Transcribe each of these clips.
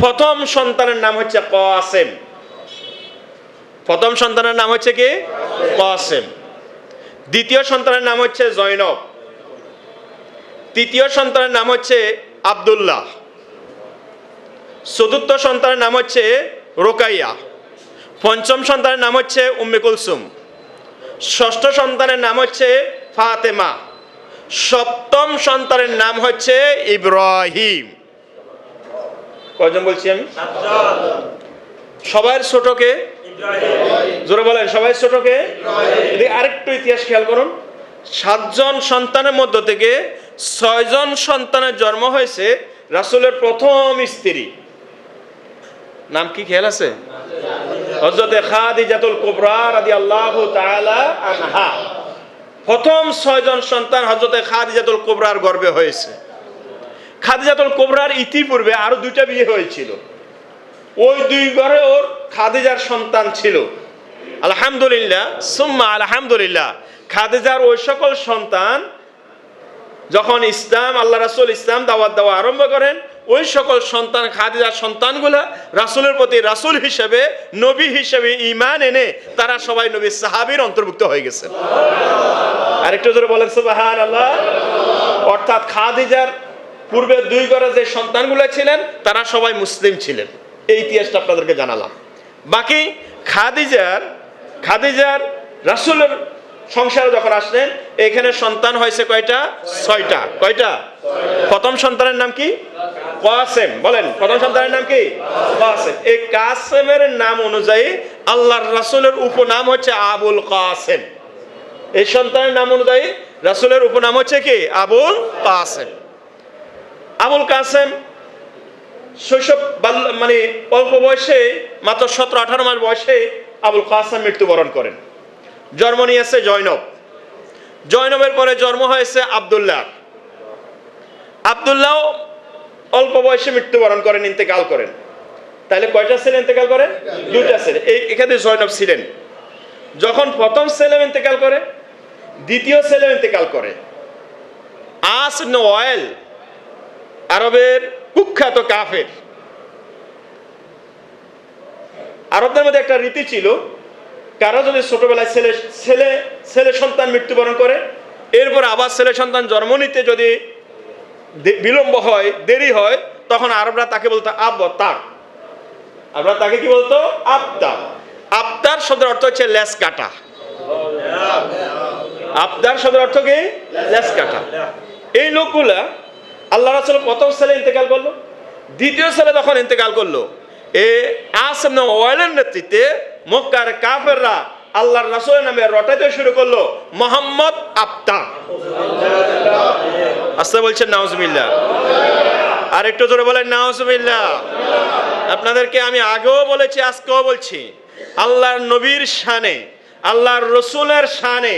প্রথম সন্তানের নাম হচ্ছে কাসেম। প্রথম সন্তানের নাম হচ্ছে কি? কাসেম। দ্বিতীয় সন্তানের নাম হচ্ছে জয়নব তৃতীয় সন্তানের নাম হচ্ছে আব্দুল্লাহ। চতুর্থ সন্তানের নাম হচ্ছে রোকাইয়া। পঞ্চম সন্তানের নাম হচ্ছে উম্মে কুলসুম। ষষ্ঠ সন্তানের নাম হচ্ছে ফাতেমা। সপ্তম সন্তানের নাম হচ্ছে ইব্রাহিম। কয়জন বলছি আমি? সবার ছোটকে? জোরে বলেন সবাই ছোটকে? এদিকে আরেকটু ইতিহাস খেয়াল করুন। সাতজন সন্তানের মধ্য থেকে ছয়জন সন্তানের জন্ম হয়েছে রাসূলের প্রথম স্ত্রী। নাম কি খেয়াল আছে? হজরতে খাদিজাতুল কুবরা রাদিয়াল্লাহু তাআলা আনহা। প্রথম ছয়জন সন্তান হজরতে খাদিজাতুল কুবরার গর্বে হয়েছে। খাদিজাতুল কুবরার ইতিপূর্বে আরও দুইটা বিয়ে হয়েছিল। ওই দুই ঘরে ওর খাদিজার সন্তান ছিল। আলহামদুলিল্লাহ, সুম্মা আলহামদুলিল্লাহ, খাদিজার ওই সকল সন্তান যখন ইসলাম, আল্লাহ রাসুল ইসলাম দাওয়াত দেওয়া আরম্ভ করেন, ওই সকল সন্তান, খাদিজার সন্তানগুলা রাসূলের প্রতি রাসূল হিসেবে, নবী হিসেবে ঈমান এনে তারা সবাই নবী সাহাবীর অন্তর্ভুক্ত হয়ে গেছে। আরেকটু জোরে বলেন সুবহানাল্লাহ। অর্থাৎ খাদিজার পূর্বে দুই ঘরে যে সন্তানগুলো ছিলেন, তারা সবাই মুসলিম ছিলেন। এই ইতিহাসটা আপনাদেরকে জানালাম। বাকি খাদিজার খাদিজার রাসূলের সংসারে যখন আসলেন, এখানে সন্তান হয়েছে কয়টা? ছয়টা। কয়টা? প্রথম সন্তানের নাম কি? কাসেম। বলেন, প্রথম সন্তানের নাম কি? কাসেম। এই কাসেমের নাম অনুযায়ী আল্লাহর রাসূলের উপনাম হচ্ছে আবুল কাসেম। এই সন্তানের নাম অনুযায়ী রাসূলের উপনাম হচ্ছে কি? আবুল কাসেম। আবুল কাসেম শৈশব মানে অল্প বয়সে, মাত্র সতেরো আঠারো মাস বয়সে আবুল কাসেম মৃত্যুবরণ করেন। জন্ম নিয়েছে জয়নব। জয়নবের পরে জন্ম হয়েছে আবদুল্লাহ। আবদুল্লাহ অল্প বয়সে মৃত্যুবরণ করেন, ইন্তেকাল করেন। তাহলে কয়টা ছেলে ইন্তেকাল করে? দুইটা ছেলে। এই এখানে জয়নব ছিলেন। যখন প্রথম ছেলে ইন্তেকাল করে, দ্বিতীয় ছেলে ইন্তেকাল করে। আস নোয়েল আরবের কুখ্যাত কাফের। আরবদের মধ্যে একটা রীতি ছিল, কারও যদি ছোটবেলায় ছেলে ছেলে ছেলে সন্তান মৃত্যুবরণ করে, এরপর আবার ছেলে সন্তান জন্ম নিতে যদি বিলম্ব হয়, দেরি হয়, তখন আরবরা তাকে বলতো আবতার। আমরা তাকে কি বলতো? আবতার। আবতার শব্দের অর্থ হচ্ছে লেস কাটা। আবদার শব্দের অর্থ কি? লেস কাটা। এই লোকগুলা আল্লাহ রাসূল প্রথম সালে ইন্তেকাল করল, দ্বিতীয় সালে যখন ইন্তেকাল করল, এ আসম ওয়াইলের নেতৃত্বে মক্কার কাফেররা আল্লাহর রাসূলের নামে রটাইতে শুরু করল, মোহাম্মদ আবতা আস্তে বলছেন, নাউজুবিল্লাহ। আর একটু জোরে বলেন, নাউজুবিল্লাহ। আপনাদেরকে আমি আগেও বলেছি, আজকেও বলছি, আল্লাহর নবীর শানে, আল্লাহর রসুলের শানে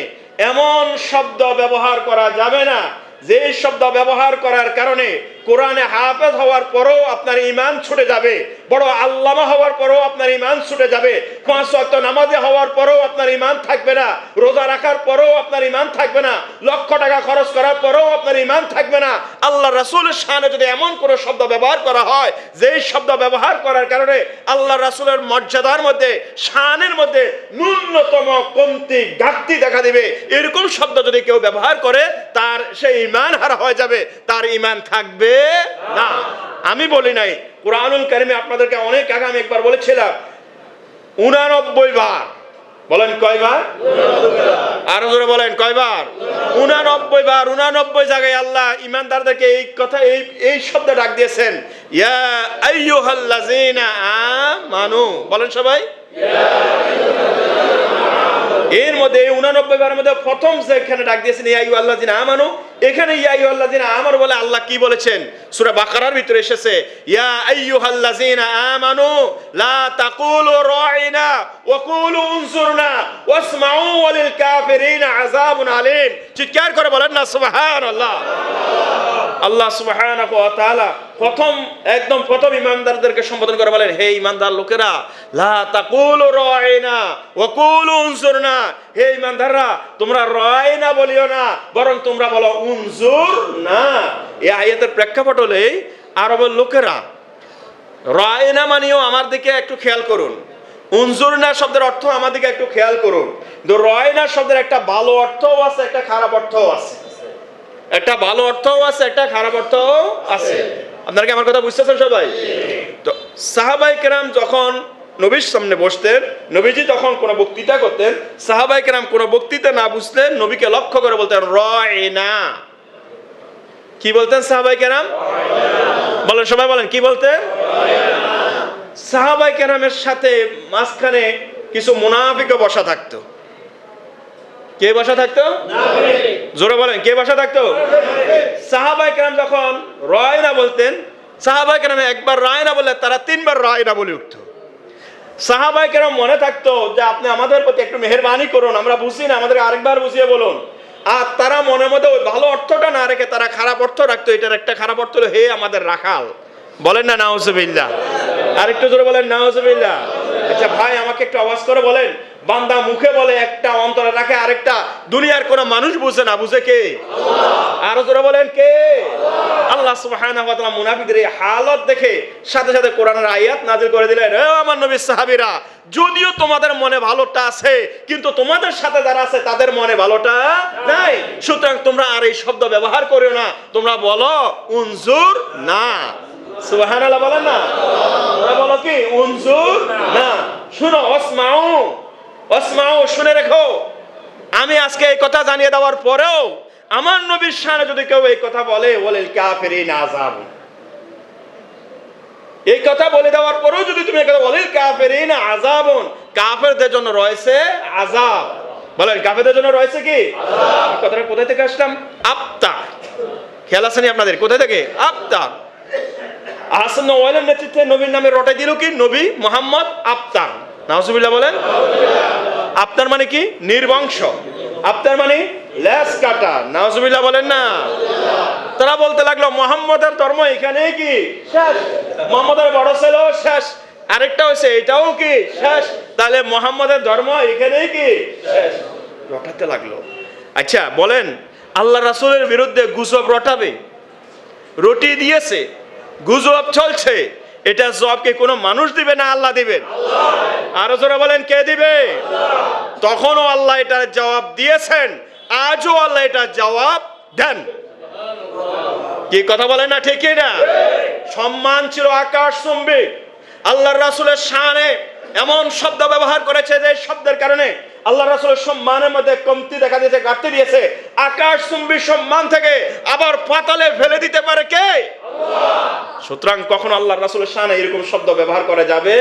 এমন শব্দ ব্যবহার করা যাবে না যে শব্দ ব্যবহার করার কারণে কোরআনে হাফেজ হওয়ার পরও আপনার ইমান ছুটে যাবে। বড় আল্লামা হওয়ার পরও আপনার ইমান ছুটে যাবে। পাঁচ ওয়াক্ত নামাজে হওয়ার পরও আপনার ইমান থাকবে না। রোজা রাখার পরও আপনার ইমান থাকবে না। লক্ষ টাকা খরচ করার পরও আপনার ইমান থাকবে না। আল্লাহ রাসূলের শানে যদি এমন কোনো শব্দ ব্যবহার করা হয়, যেই শব্দ ব্যবহার করার কারণে আল্লাহ রাসূলের মর্যাদার মধ্যে, শানের মধ্যে ন্যূনতম কমতি, ঘাটতি দেখা দিবে। এরকম শব্দ যদি কেউ ব্যবহার করে, তার সেই ইমান হারা হয়ে যাবে। তার ইমান থাকবে না। আমি বলি নাই, কোরআনুল কারিমে আপনাদেরকে অনেক আগে আমি একবার বলেছিলাম, উনানব্বই বার। বলেন কয়বার? আরও জোরে বলেন, কয়বার? উনানব্বই বার, উনানব্বই জায়গায় আল্লাহ ইমানদারদেরকে এই কথা, এই এই শব্দ ডাক দিয়েছেন, ইয়া আমানু। বলেন সবাই। এর মধ্যে উনানব্বই বারের মধ্যে প্রথম যেখানে ডাক দিয়েছেন ইয়াইউ আল্লাহ জিনা এখানে, ইয়া আল্লাহ জিনা আমার বলে আল্লাহ কি বলেছেন? সূরা বাকারার ভিতরে এসেছে, ইয়া আইয়ুহাল্লাযিনা আমানু লা তাকুলু রাইনা ওয়া কুলু উনজুরনা ওয়াসমাউ ওয়ালিল কাফিরিনা আযাবুন আলীম। চিৎকার করে বলেন না, সুবহানাল্লাহ। আল্লাহ তাআলা প্রথম, একদম প্রথম ইমানদারদেরকে সম্বোধন করে বলেন, হে ইমানদার লোকেরা, লা তাকুলু রাইনা ওয়া কুলু উনজুরনা। হে ইমানদাররা, তোমরা রাইনা বলিও না, বরং তোমরা বলো উনজুর না এই আয়াতের প্রেক্ষাপট হলে আরবের লোকেরা রায়না মানিও আমার দিকে একটু খেয়াল করুন। উনজুরনা শব্দের অর্থ আমার দিকে একটু খেয়াল করুন। কিন্তু রয়না শব্দের একটা ভালো অর্থও আছে, একটা খারাপ অর্থও আছে। একটা ভালো অর্থও আছে, একটা খারাপ অর্থও আছে। আপনারা কি আমার কথা বুঝতেছেন সবাই? তো সাহাবাই কেরাম যখন নবীর সামনে বসতেন, নবীজি যখন কোনো বক্তৃতা করতেন, সাহাবাই কেরাম কোনো বক্তৃতা না বুঝতেন নবীকে লক্ষ্য করে বলতেন, রয়না। কি বলতেন সাহাবাই কেরাম? বলেন, সবাই বলেন, কি বলতেন? সাহাবাই কেরামের সাথে মাঝখানে কিছু মুনাফিকও বসা থাকতো। কে বসা থাকতো? জোরে বলেন, কে বসা থাকতো? সাহাবাই কেরাম যখন রয় না বলতেন সাহাবাই কেরাম একবার রায় না বললে তারা তিনবার রায় না বলে উঠতো। সাহাবাই কেরাম মনে থাকতো যে, আপনি আমাদের প্রতি একটু মেহরবানি করুন, আমরা বুঝি না আমাদের আরেকবার বুঝিয়ে বলুন। আর তারা মনের মধ্যে ওই ভালো অর্থটা না রেখে তারা খারাপ অর্থ রাখতো, এটার একটা খারাপ অর্থ হলো, হে আমাদের রাখাল। বলেন না নাউজুবিল্লা আরেকটু জোরে বলেন নাউজুবিল্লা আচ্ছা ভাই, আমাকে একটু আওয়াজ করে বলেন। বান্দা মুখে বলে একটা অন্তরে রাখে আরেকটা। দুনিয়ার কোনো মানুষ বুঝে না বুঝে কে? আরও জোরে বলেন কে? আল্লাহ সুবহানাহু ওয়া তাআলা মুনাফিকদের এই হালত দেখে সাথে সাথে কোরআনের আয়াত নাজিল করে দিলেন। আমার নবী সাহাবীরা যদিও তোমাদের মনে ভালোটা আছে কিন্তু তোমাদের সাথে যারা আছে তাদের মনে ভালোটা নাই। সুতরাং তোমরা আর এই শব্দ ব্যবহার করো না। তোমরা বলো উনজুর না। সুবহানাল্লাহ বলেন না? তোমরা বলো কি? উনজুর না। শুনো ওসমাউ ওসমাউ শুনে রেখো। আমি আজকে এই কথা জানিয়ে দেওয়ার পরেও আমার নবীর সামনে যদি কেউ এই কথা বলে বলে কাফেরিন আযাব। এই কথা বলে দেওয়ার পরেও যদি তুমি কথা বলে কাফেরিন আযাবুন। কাফেরদের জন্য রয়েছে আযাব। বলেন কাফেরদের জন্য রয়েছে কি? কথাটা কোথায় থেকে আসলাম? আপ্তা খেয়াল আছে নি আপনাদের? কোথায় থেকে? আপ্তা আহসান ওয়াইলের নেতৃত্বে নবীর নামে রটাই দিল কি? নবী মোহাম্মদ আফতার নাউজুবিল্লাহ বলেন? আপনার মানে কি? নির্বংশ। আপনার মানে ল্যাস কাটা। নাউজুবিল্লাহ বলেন না। তারা বলতে লাগল, মোহাম্মদের ধর্ম এখানে কি? শেষ। মোহাম্মদের বড় ছেলেও শেষ। আরেকটা হয়েছে, এটাও কি? শেষ। তাহলে মোহাম্মদের ধর্ম এখানেই কি? শেষ। রটাতে লাগল। আচ্ছা বলেন, আল্লাহ রাসূলের বিরুদ্ধে গুজব রটাবে? রটি দিয়েছে, গুজব চলছে। এটা জবকে কোনো মানুষ দিবে না আল্লাহ দিবেন। আরও জোরে বলেন, কে দিবে? তখনও আল্লাহ এটার জবাব দিয়েছেন, আজও আল্লাহ এটার জবাব দেন। কি কথা বলেন না ঠিকই না সম্মান ছিল আকাশ চুম্বি। আল্লাহর রাসুলের শানে এমন শব্দ ব্যবহার করেছে যে শব্দের কারণে আল্লাহ রাসুলের সম্মানের মধ্যে কমতি দেখা দিয়েছে, ঘাটতি দিয়েছে। আকাশ চুম্বি সম্মান থেকে আবার পাতালে ফেলে দিতে পারে কে? সুতরাং কখন আল্লাহ রাসুলের শানে এরকম শব্দ ব্যবহার করা যাবে